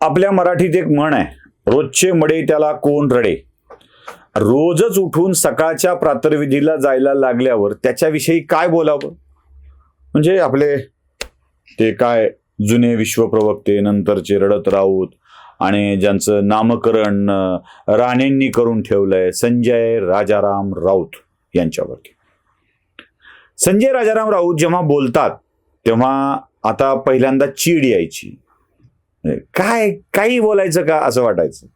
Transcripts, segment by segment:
आपल्या मराठीत एक म्हण आहे रोजचे मडे त्याला कोण रडे? रोजच उठून सकाळच्या प्रातर्विधीला जायला लागल्यावर त्याच्याविषयी काय बोलावं? म्हणजे आपले ते काय जुने विश्वप्रवक्ते नंतरचे रडत राऊत आणि ज्यांचं नामकरण राणेंनी करून ठेवलंय संजय राजाराम राऊत यांच्यावरती. संजय राजाराम राऊत जेव्हा बोलतात तेव्हा आता पहिल्यांदा चीड यायची. काय काही बोलायचं का असं वाटायचं.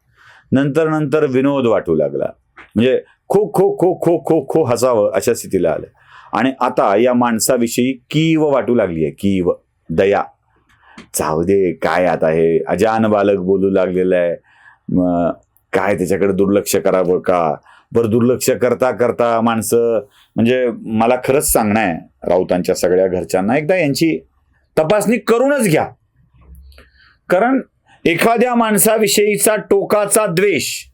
नंतर नंतर विनोद वाटू लागला. म्हणजे खो खो खो खो खो खो हसावं अशा स्थितीला आलं. आणि आता या माणसाविषयी कीव वाटू लागली आहे कीव दया. जाऊ दे काय आता हे अजान बालक बोलू लागलेलं आहे. काय त्याच्याकडे दुर्लक्ष करावं का? बरं दुर्लक्ष करता करता माणसं म्हणजे मला खरंच सांगणं आहे राऊतांच्या सगळ्या घरच्यांना एकदा यांची तपासणी करूनच घ्या. कारण एखाद्या माणसाविषयीचा टोकाचा द्वेष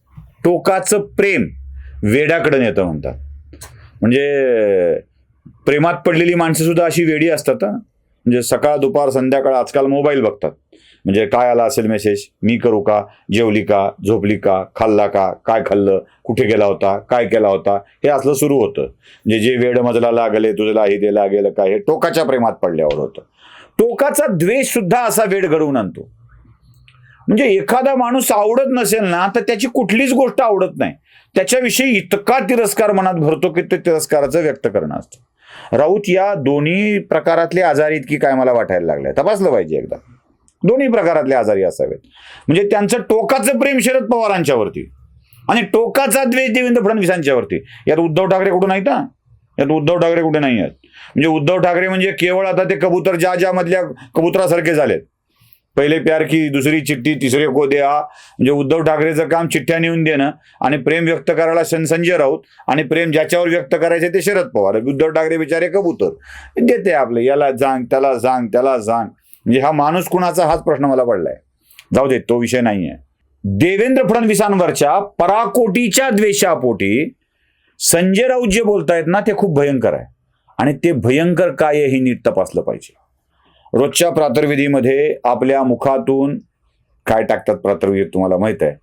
टोकाचं प्रेम वेड्याकडे नेतं म्हणतात. म्हणजे प्रेमात पडलेली माणसं सुद्धा अशी वेडी असतात म्हणजे सकाळ दुपार संध्याकाळ आजकाल मोबाईल बघतात. म्हणजे काय आला असेल मेसेज? मी करू का? जेवली का? झोपली का? खाल्ला का? काय खाल्लं? कुठे गेला होता? काय केला होता? हे असलं सुरू होतं. म्हणजे जे वेड मजला लागले तुझला हे दे लागेल काय हे टोकाच्या प्रेमात पडल्यावर होतं. टोकाचा द्वेष सुद्धा असा वेड घडवून आणतो. म्हणजे एखादा माणूस आवडत नसेल ना तर त्याची कुठलीच गोष्ट आवडत नाही. त्याच्याविषयी इतका तिरस्कार मनात भरतो की ते तिरस्काराचं व्यक्त करणं असतं. राऊत या दोन्ही प्रकारातले आजारी इतकी काय मला वाटायला लागलंय. तपासलं पाहिजे एकदा. दोन्ही प्रकारातले आजारी असावेत. म्हणजे त्यांचं टोकाचं प्रेम शरद पवारांच्यावरती आणि टोकाचा द्वेष देवेंद्र फडणवीसांच्यावरती यात उद्धव ठाकरे कुठून आहेत हा यात उद्धव ठाकरे कुठे नाही आहेत म्हणजे उद्धव ठाकरे म्हणजे केवळ आता ते कबूतर ज्या ज्या मधल्या कबुतरासारखे झालेत. पहिले प्यार की दुसरी चिठ्ठी तिसरे को द्या म्हणजे उद्धव ठाकरेचं काम चिठ्ठ्या नेऊन देणं आणि प्रेम व्यक्त करायला सन- संजय राऊत आणि प्रेम ज्याच्यावर व्यक्त करायचे ते शरद पवार. उद्धव ठाकरे बिचारे कबूतर. देते आपले याला सांग त्याला सांग त्याला सांग म्हणजे हा माणूस कुणाचा हाच प्रश्न मला पडलाय. जाऊ दे तो विषय नाही आहे देवेंद्र फडणवीसांवरच्या पराकोटीच्या द्वेषापोटी संजय राऊत जे बोलतायत ना ते खूप भयंकर आहे. आणि ते भयंकर काय आहे हे नीट तपासलं पाहिजे. रोजच्या प्रातर्विधीमध्ये आपल्या मुखातून काय टाकतात प्रातर्विधीत तुम्हाला माहीत आहे?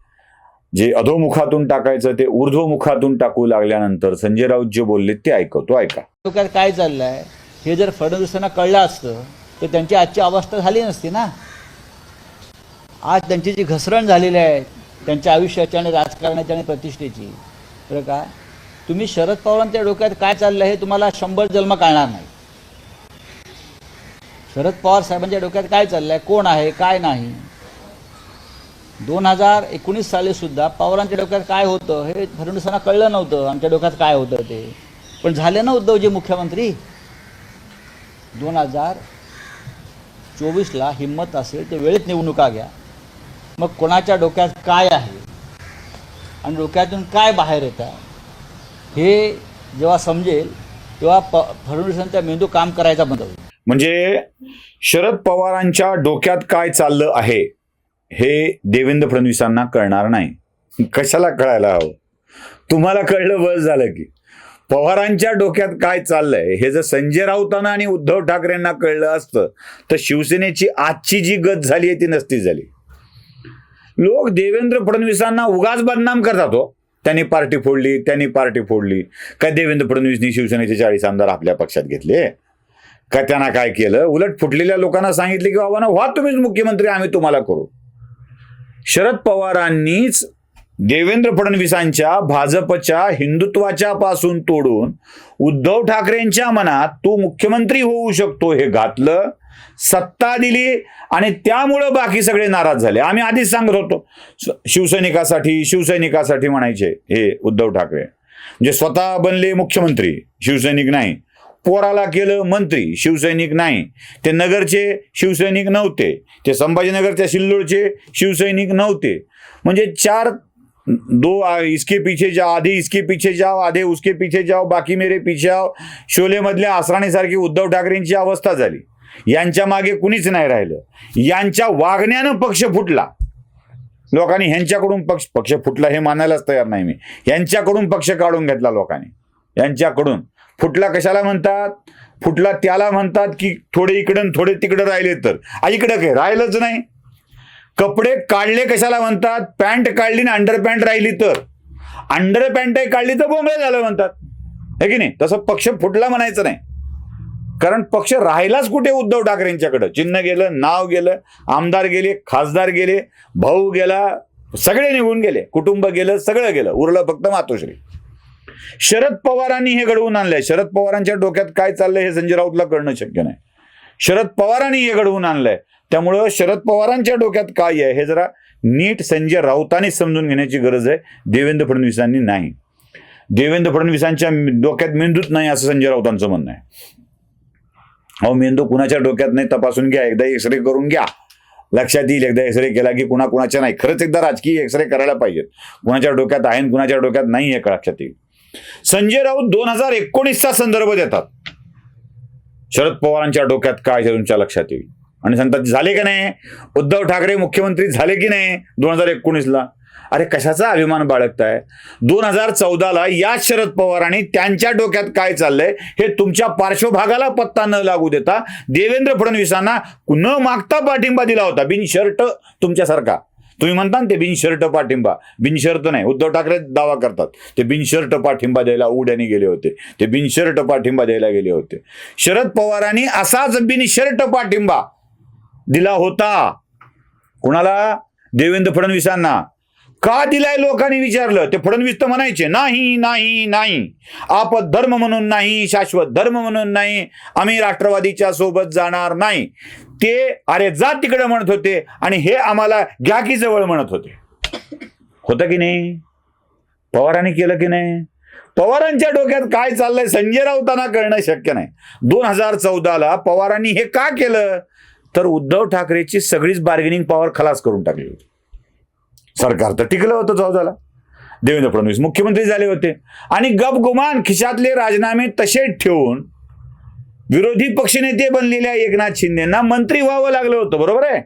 जे अधोमुखातून टाकायचं ते ऊर्ध्वमुखातून टाकू लागल्यानंतर संजय राऊत जे बोलले ते ऐकवतो ऐका. डोक्यात काय चाललंय? हे जर फडणवीसांना कळलं असतं तर त्यांची आजची अवस्था झाली नसती ना? आज त्यांची जी घसरण झालेली आहे त्यांच्या आयुष्याची आणि राजकारणाची आणि प्रतिष्ठेची बरं का? तुम्ही शरद पवारांच्या डोक्यात काय चाललं हे तुम्हाला शंभर जन्म कळणार नाही. शरद पवार साहेबांच्या डोक्यात काय चाललं आहे कोण आहे? काय नाही? दोन हजार एकोणीस साली सुद्धा पवारांच्या डोक्यात काय होतं? हे फडणवीसांना कळलं नव्हतं. आमच्या डोक्यात काय होतं ते? पण झाले ना उद्धवजी मुख्यमंत्री? दोन हजार चोवीसला हिंमत असेल तर वेळेत निवडणुका घ्या. मग कोणाच्या डोक्यात काय आहे? आणि डोक्यातून काय बाहेर येतं? हे जेव्हा समजेल तेव्हा प फडणवीसांचा मेंदू काम करायचा बंद होईल. म्हणजे शरद पवारांच्या डोक्यात काय चाललं आहे हे देवेंद्र फडणवीसांना कळणार नाही. कशाला कळायला हवं? तुम्हाला कळलं बस झालं की. पवारांच्या डोक्यात काय चाललंय? हे जर संजय राऊतांना आणि उद्धव ठाकरेंना कळलं असतं तर शिवसेनेची आजची जी गत झाली आहे ती नसती झाली. लोक देवेंद्र फडणवीसांना उगाच बदनाम करतात हो. त्यांनी पार्टी फोडली त्यांनी पार्टी फोडली. काय देवेंद्र फडणवीसनी शिवसेनेचे चाळीस आमदार आपल्या पक्षात घेतले? का त्यांना काय केलं? उलट फुटलेल्या लोकांना सांगितले की बाबा ना व्हा तुम्हीच मुख्यमंत्री आम्ही तुम्हाला करू. शरद पवारांनीच देवेंद्र फडणवीसांच्या भाजपच्या हिंदुत्वाच्या पासून तोडून उद्धव ठाकरेंच्या मनात तो मुख्यमंत्री होऊ शकतो हे घातलं सत्ता दिली आणि त्यामुळं बाकी सगळे नाराज झाले. आम्ही आधीच सांगत होतो शिवसैनिकासाठी शिवसैनिकासाठी म्हणायचे हे उद्धव ठाकरे. म्हणजे स्वतः बनले मुख्यमंत्री शिवसैनिक नाही. पोराला केलं मंत्री शिवसैनिक नाही. ते नगरचे शिवसैनिक नव्हते. ते संभाजीनगरच्या सिल्लोडचे शिवसैनिक नव्हते. म्हणजे चार दो इसके पीछे जाओ आधे इसके पीछे जाओ आधे उसके पीछे जाओ बाकी मेरे पीछे आओ. शोलेमधल्या आसराणीसारखी उद्धव ठाकरेंची अवस्था झाली. यांच्या मागे कुणीच नाही राहिलं. यांच्या वागण्यानं पक्ष फुटला. लोकांनी ह्यांच्याकडून पक्ष पक्ष फुटला हे मानायलाच तयार नाही मी. यांच्याकडून पक्ष काढून घेतला लोकांनी. यांच्याकडून. फुटला कशाला म्हणतात? फुटला त्याला म्हणतात की थोडे इकडं थोडे तिकडं राहिले तर. इकडं काय राहिलंच नाही. कपडे काढले कशाला म्हणतात? पॅन्ट काढली ना अंडर पॅन्ट राहिली तर. अंडर पॅन्ट काढली तर बोंबळे झालं म्हणतात. है की नाही? तसं पक्ष फुटला म्हणायचं नाही. कारण पक्ष राहिलाच कुठे उद्धव ठाकरेंच्याकडं? चिन्ह गेलं नाव गेलं आमदार गेले खासदार गेले भाऊ गेला सगळे निघून गेले. कुटुंब गेलं सगळं गेलं. उरलं फक्त मातोश्री. शरद पवारांनी हे घडवून आणलंय. शरद पवारांच्या डोक्यात काय चाललंय हे संजय राऊतला कळणं शक्य नाही. शरद पवारांनी हे घडवून आणलंय. त्यामुळं शरद पवारांच्या डोक्यात काय आहे हे जरा नीट संजय राऊतांनी समजून घेण्याची गरज आहे. देवेंद्र फडणवीसांनी नाही. देवेंद्र फडणवीसांच्या डोक्यात मेंदूत नाही असं संजय राऊतांचं म्हणणं आहे. अहो मेंदू कुणाच्या डोक्यात नाही तपासून घ्या एकदा एक्सरे करून घ्या. लक्षात येईल एकदा एक्सरे केला की कुणा कुणाच्या नाही. खरंच एकदा राजकीय एक्सरे करायला पाहिजेत. कुणाच्या डोक्यात आहे कुणाच्या डोक्यात नाही हे लक्षात येईल? संजय राऊत दोन हजार एकोणीसचा संदर्भ देतात. शरद पवारांच्या डोक्यात काय हे तुमच्या लक्षात येईल? आणि सांगतात झाले की नाही? उद्धव ठाकरे मुख्यमंत्री झाले की नाही दोन हजार एकोणीसला? अरे कशाचा अभिमान बाळगताय? दोन हजार चौदाला याच शरद पवारांनी त्यांच्या डोक्यात काय चाललंय हे तुमच्या पार्श्वभागाला पत्ता न लागू देता देवेंद्र फडणवीसांना न मागता पाठिंबा दिला होता. बिन शर्ट तुमच्यासारखा. तुम्ही म्हणता ना ते बिनशर्ट पाठिंबा. बिनशर्त नाही. उद्धव ठाकरे दावा करतात. ते बिनशर्ट पाठिंबा द्यायला उड्याने गेले होते. ते बिनशर्ट पाठिंबा द्यायला गेले होते. शरद पवारांनी असाच बिनशर्ट पाठिंबा दिला होता. कुणाला? देवेंद्र फडणवीसांना. का दिलाय लोकांनी विचारलं? ते फडणवीस तर म्हणायचे नाही नाही नाही. आपद धर्म म्हणून नाही शाश्वत धर्म म्हणून नाही आम्ही राष्ट्रवादीच्या सोबत जाणार नाही. ते अरे जा तिकडे म्हणत होते आणि हे आम्हाला घ्या की जवळ म्हणत होते. होतं की नाही? पवारांनी केलं की नाही? पवारांच्या डोक्यात काय चाललंय संजय राऊतांना कळणं शक्य नाही. दोन हजार चौदाला पवारांनी हे का केलं? तर उद्धव ठाकरेची सगळीच बार्गेनिंग पॉवर खलास करून टाकली होती. सरकार तर टिकलं होतं चौदाला देवेंद्र फडणवीस मुख्यमंत्री झाले होते. आणि गपगुमान खिशातले राजीनामे तसेच ठेवून विरोधी पक्षनेते बनलेल्या एकनाथ शिंदेना मंत्री व्हावं लागलं होतं बरोबर आहे?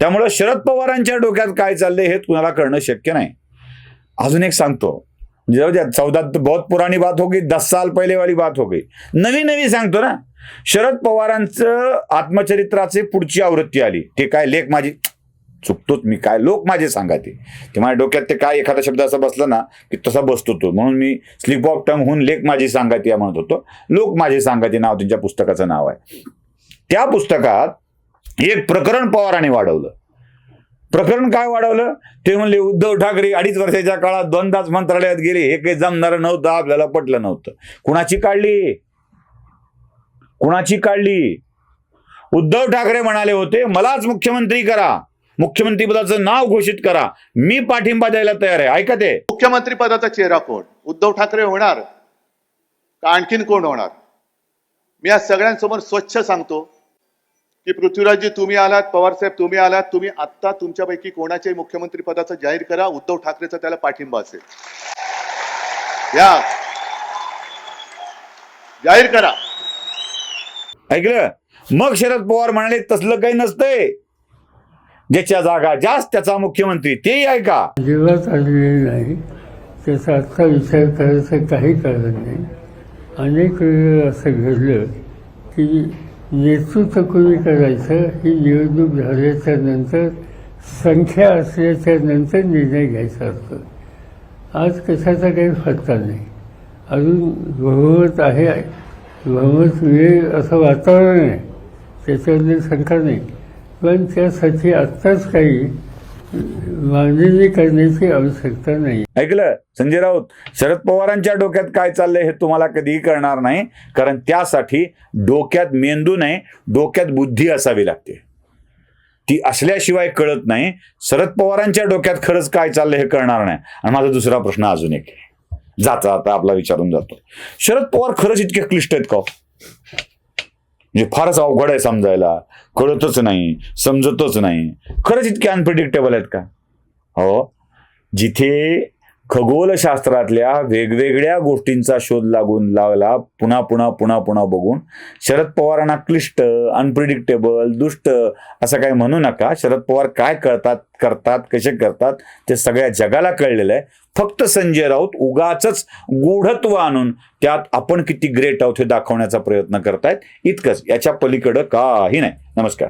त्यामुळं शरद पवारांच्या डोक्यात काय चाललंय हे कुणाला कळणं शक्य नाही. अजून एक सांगतो. म्हणजे जाऊ द्या चौदा बहुत पुराणी बात हो गई दस साल पहिले वाली बात हो गई. नवी नवी सांगतो ना. शरद पवारांचं आत्मचरित्राचे पुढची आवृत्ती आली. ते काय लेख माझी चुकतोच मी काय लोक माझे सांगा ते माझ्या डोक्यात ते काय एखादा शब्द असा बसला ना की तसा बसतो तो. म्हणून मी स्लिप ऑफ टंग होऊन लेख माझी सांगाती या म्हणत होतो. लोक माझे सांगाती नाव त्यांच्या पुस्तकाचं नाव आहे. त्या पुस्तकात एक प्रकरण पवाराने वाढवलं. प्रकरण काय वाढवलं? ते म्हणले उद्धव ठाकरे अडीच वर्षाच्या काळात दोनदाच मंत्रालयात गेले. हे काही जमणारं नव्हतं आपल्याला पटलं नव्हतं. कुणाची काढली? कुणाची काढली? उद्धव ठाकरे म्हणाले होते मलाच मुख्यमंत्री करा. मुख्यमंत्रीपदाचं नाव घोषित करा. मी पाठिंबा द्यायला तयार आहे. ऐका ते. मुख्यमंत्री पदाचा चेहरा कोण? उद्धव ठाकरे होणार? का आणखीन कोण होणार? मी आज सगळ्यांसमोर स्वच्छ सांगतो की पृथ्वीराजजी तुम्ही आलात पवारसाहेब तुम्ही आलात तुम्ही आत्ता तुमच्यापैकी कोणाच्याही मुख्यमंत्री पदाचं जाहीर करा. उद्धव ठाकरेचा त्याला पाठिंबा असेल. या. जाहीर करा. ऐकलं? मग शरद पवार म्हणाले तसलं काही नसतंय. ज्याच्या जागा जास्त त्याचा मुख्यमंत्री तेही ऐका अजिबात आलेली नाही. त्याचा आत्ता विचार करायचं काही कारण नाही. अनेक वेळा असं घडलं की नेतृत्व कोणी करायचं ही निवडणूक झाल्याच्यानंतर संख्या असल्याच्या नंतर निर्णय घ्यायचा असतो. आज कशाचा काही फटका नाही. अजून बहुमत आहे बहुमत मिळेल असं वातावरण आहे. त्याच्याबद्दल शंका नाही. पण त्यासाठी आत्ताच काही मांडणी करण्याची आवश्यकता नाही. ऐकलं? संजय राऊत शरद पवारांच्या डोक्यात काय चाललंय हे तुम्हाला कधीही कळणार नाही कारण त्यासाठी डोक्यात मेंदू नाही डोक्यात बुद्धी असावी लागते. ती असल्याशिवाय कळत नाही शरद पवारांच्या डोक्यात खरंच काय चाललंय हे कळणार नाही. आणि माझा दुसरा प्रश्न अजून एक आहे. जाता आता आपला विचारून जातो. शरद पवार खरंच इतके क्लिष्ट आहेत का हो? म्हणजे फारच अवघड आहे समजायला. कळतच नाही समजतच नाही. खरंच इतके अनप्रिडिक्टेबल आहेत का? हो. जिथे खगोलशास्त्रातल्या वेगवेगळ्या गोष्टींचा शोध लागून लागला. पुन्हा पुन्हा पुन्हा पुन्हा बघून. शरद पवारांना क्लिष्ट अनप्रिडिक्टेबल दुष्ट असं काही म्हणू नका. शरद पवार काय करतात करतात कसे करतात ते सगळ्या जगाला कळलेलं आहे. फक्त संजय राऊत उगाच गूढत्व आणून त्यात आपण किती ग्रेट आहोत हे दाखवण्याचा प्रयत्न करतायत. इतकंच. याच्या पलीकडं काही नाही. नमस्कार.